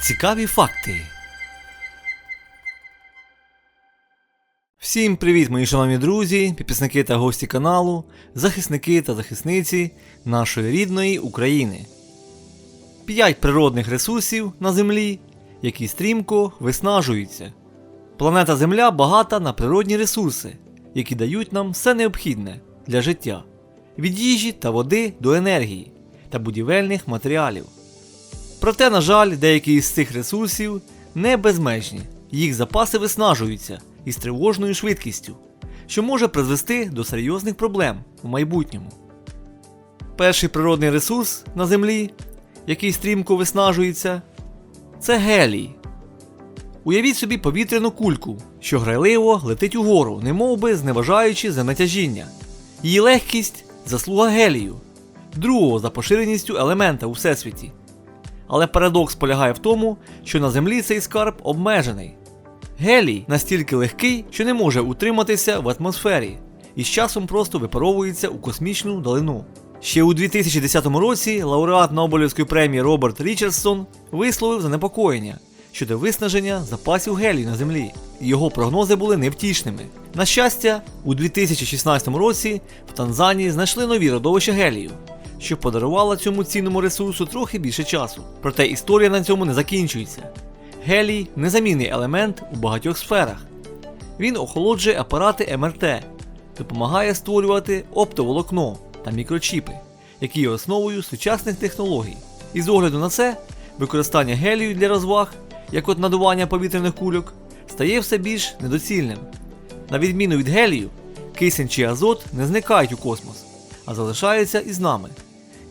Цікаві факти. Всім привіт, мої шановні друзі, підписники та гості каналу, захисники та захисниці нашої рідної України. П'ять природних ресурсів на Землі, які стрімко виснажуються. Планета Земля багата на природні ресурси, які дають нам все необхідне для життя: від їжі та води до енергії та будівельних матеріалів. Проте, на жаль, деякі із цих ресурсів не безмежні, їх запаси виснажуються із тривожною швидкістю, що може призвести до серйозних проблем у майбутньому. Перший природний ресурс на Землі, який стрімко виснажується, це гелій. Уявіть собі повітряну кульку, що грайливо летить угору, немовби зневажаючи землетяжіння. Її легкість заслуга гелію, другого за поширеністю елемента у всесвіті. Але парадокс полягає в тому, що на землі цей скарб обмежений. Гелій настільки легкий, що не може утриматися в атмосфері і з часом просто випаровується у космічну далину. Ще у 2010 році лауреат Нобелівської премії Роберт Річардсон висловив занепокоєння щодо виснаження запасів гелію на землі. Його прогнози були невтішними. На щастя, у 2016 році в Танзанії знайшли нові родовища гелію, що подарувало цьому цінному ресурсу трохи більше часу. Проте історія на цьому не закінчується. Гелій незамінний елемент у багатьох сферах. Він охолоджує апарати МРТ, допомагає створювати оптоволокно та мікрочіпи, які є основою сучасних технологій. І з огляду на це, використання гелію для розваг, як от надування повітряних кульок, стає все більш недоцільним. На відміну від гелію, кисень чи азот не зникають у космос, а залишаються із нами.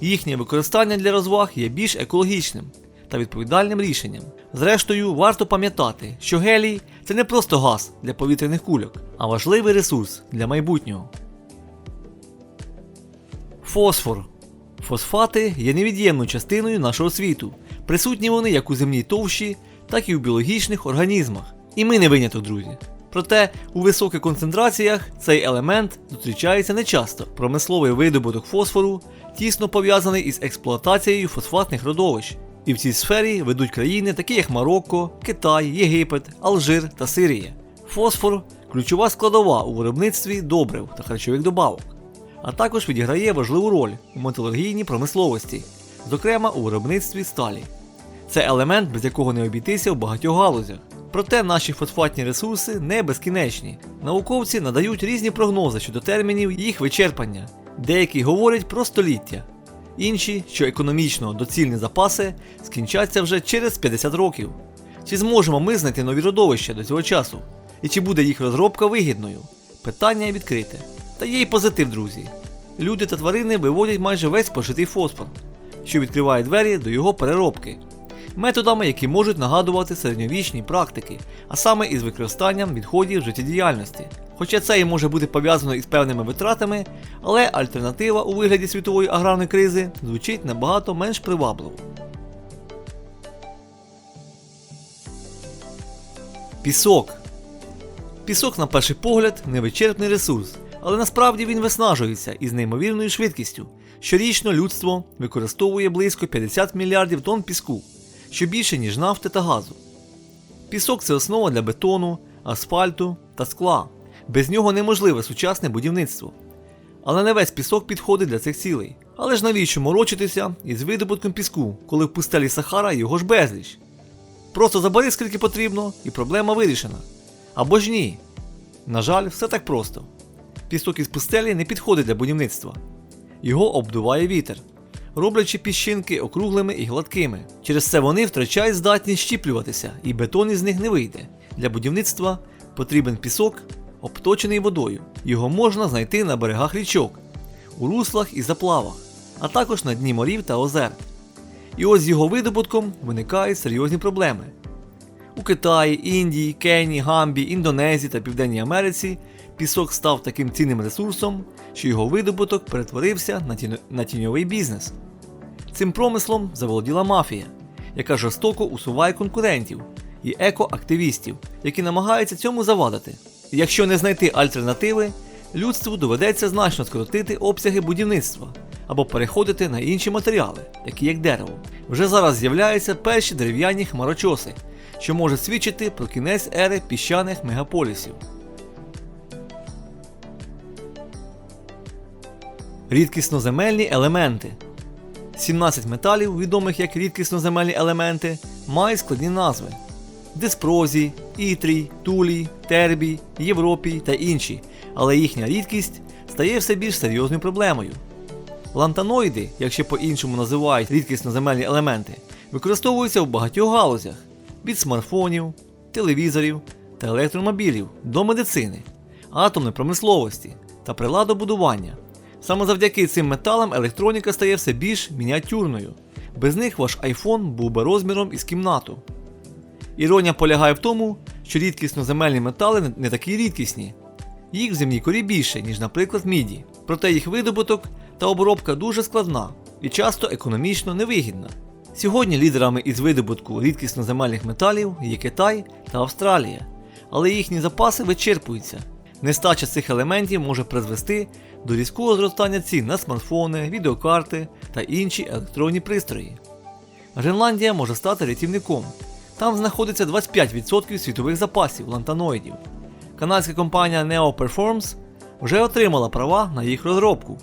Їхнє використання для розваг є більш екологічним та відповідальним рішенням. Зрештою, варто пам'ятати, що гелій це не просто газ для повітряних кульок, а важливий ресурс для майбутнього. Фосфор. Фосфати є невід'ємною частиною нашого світу. Присутні вони як у земній товщі, так і у біологічних організмах. І ми не виняток, друзі. Проте у високих концентраціях цей елемент зустрічається нечасто. Промисловий видобуток фосфору тісно пов'язаний із експлуатацією фосфатних родовищ. І в цій сфері ведуть країни, такі як Марокко, Китай, Єгипет, Алжир та Сирія. Фосфор ключова складова у виробництві добрив та харчових добавок, а також відіграє важливу роль у металургійній промисловості, зокрема у виробництві сталі. Це елемент, без якого не обійтися в багатьох галузях. Проте наші фосфатні ресурси не безкінечні. Науковці надають різні прогнози щодо термінів їх вичерпання. Деякі говорять про століття, інші, що економічно доцільні запаси скінчаться вже через 50 років. Чи зможемо ми знайти нові родовища до цього часу? І чи буде їх розробка вигідною? Питання відкрите. Та є й позитив, друзі. Люди та тварини виводять майже весь пожитий фосфор, що відкриває двері до його переробки методами, які можуть нагадувати середньовічні практики, а саме із використанням відходів життєдіяльності. Хоча це і може бути пов'язано із певними витратами, але альтернатива у вигляді світової аграрної кризи звучить набагато менш привабливо. Пісок. Пісок, на перший погляд, невичерпний ресурс, але насправді він виснажується із неймовірною швидкістю. Щорічно людство використовує близько 50 мільярдів тонн піску що більше, ніж нафти та газу. Пісок це основа для бетону, асфальту та скла. Без нього неможливе сучасне будівництво. Але не весь пісок підходить для цих цілей. Але ж навіщо морочитися із видобутком піску, коли в пустелі Сахара його ж безліч? Просто забери скільки потрібно, і проблема вирішена. Або ж ні. На жаль, все так просто. Пісок із пустелі не підходить для будівництва. Його обдуває вітер, роблячи піщинки округлими і гладкими. Через це вони втрачають здатність щіплюватися, і бетон із них не вийде. Для будівництва потрібен пісок, обточений водою. Його можна знайти на берегах річок, у руслах і заплавах, а також на дні морів та озер. І ось з його видобутком виникають серйозні проблеми. У Китаї, Індії, Кенії, Гамбі, Індонезії та Південній Америці пісок став таким цінним ресурсом, що його видобуток перетворився на, тіньовий бізнес. Цим промислом заволоділа мафія, яка жорстоко усуває конкурентів і екоактивістів, які намагаються цьому завадити. Якщо не знайти альтернативи, людству доведеться значно скоротити обсяги будівництва або переходити на інші матеріали, такі як дерево. Вже зараз з'являються перші дерев'яні хмарочоси, що може свідчити про кінець ери піщаних мегаполісів. Рідкісноземельні елементи. 17 металів, відомих як рідкісноземельні елементи, мають складні назви: диспрозій, ітрій, тулій, тербій, європій та інші, але їхня рідкість стає все більш серйозною проблемою. Лантаноїди, як ще по-іншому називають рідкісноземельні елементи, використовуються в багатьох галузях від смартфонів, телевізорів та електромобілів до медицини, атомної промисловості та приладобудування. Саме завдяки цим металам електроніка стає все більш мініатюрною. Без них ваш iPhone був би розміром із кімнату. Іронія полягає в тому, що рідкісноземельні метали не- такі рідкісні. Їх в земній корі більше, ніж, наприклад, міді. Проте їх видобуток та обробка дуже складна і часто економічно невигідна. Сьогодні лідерами із видобутку рідкісноземельних металів є Китай та Австралія, але їхні запаси вичерпуються. Нестача цих елементів може призвести до різкого зростання цін на смартфони, відеокарти та інші електронні пристрої. Гренландія може стати рятівником. Там знаходиться 25% світових запасів лантаноїдів. Канадська компанія Neo Performs вже отримала права на їх розробку.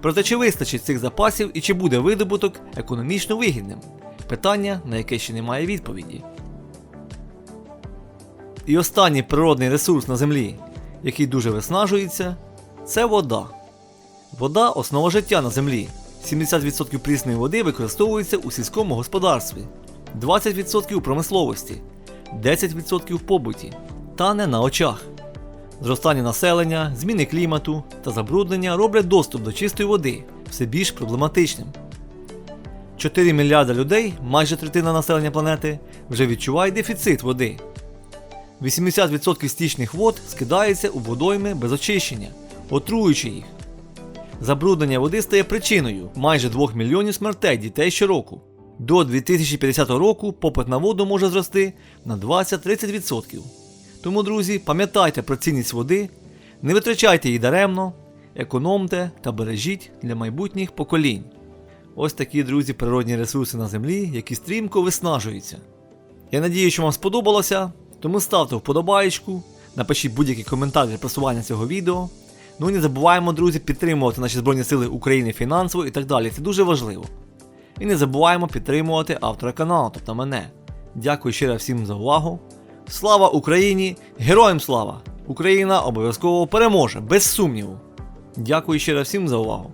Проте чи вистачить цих запасів і чи буде видобуток економічно вигідним? Питання, на яке ще немає відповіді. І останній природний ресурс на землі, який дуже виснажується, це вода. Вода основа життя на землі. 70% прісної води використовується у сільському господарстві, 20% у промисловості, 10% в побуті та не на очах. Зростання населення, зміни клімату та забруднення роблять доступ до чистої води все більш проблематичним. 4 мільярда людей, майже третина населення планети, вже відчувають дефіцит води. 80% стічних вод скидаються у водойми без очищення, отруючи їх. Забруднення води стає причиною майже 2 мільйонів смертей дітей щороку. До 2050 року попит на воду може зрости на 20-30%. Тому, друзі, пам'ятайте про цінність води, не витрачайте її даремно, економте та бережіть для майбутніх поколінь. Ось такі, друзі, природні ресурси на землі, які стрімко виснажуються. Я надію, що вам сподобалося, тому ставте вподобаєчку, напишіть будь-який коментар для просування цього відео. Ну і не забуваємо, друзі, підтримувати наші Збройні Сили України фінансово і так далі. Це дуже важливо. І не забуваємо підтримувати автора каналу, тобто мене. Дякую раз всім за увагу. Слава Україні! Героям слава! Україна обов'язково переможе, без сумніву. Дякую раз всім за увагу.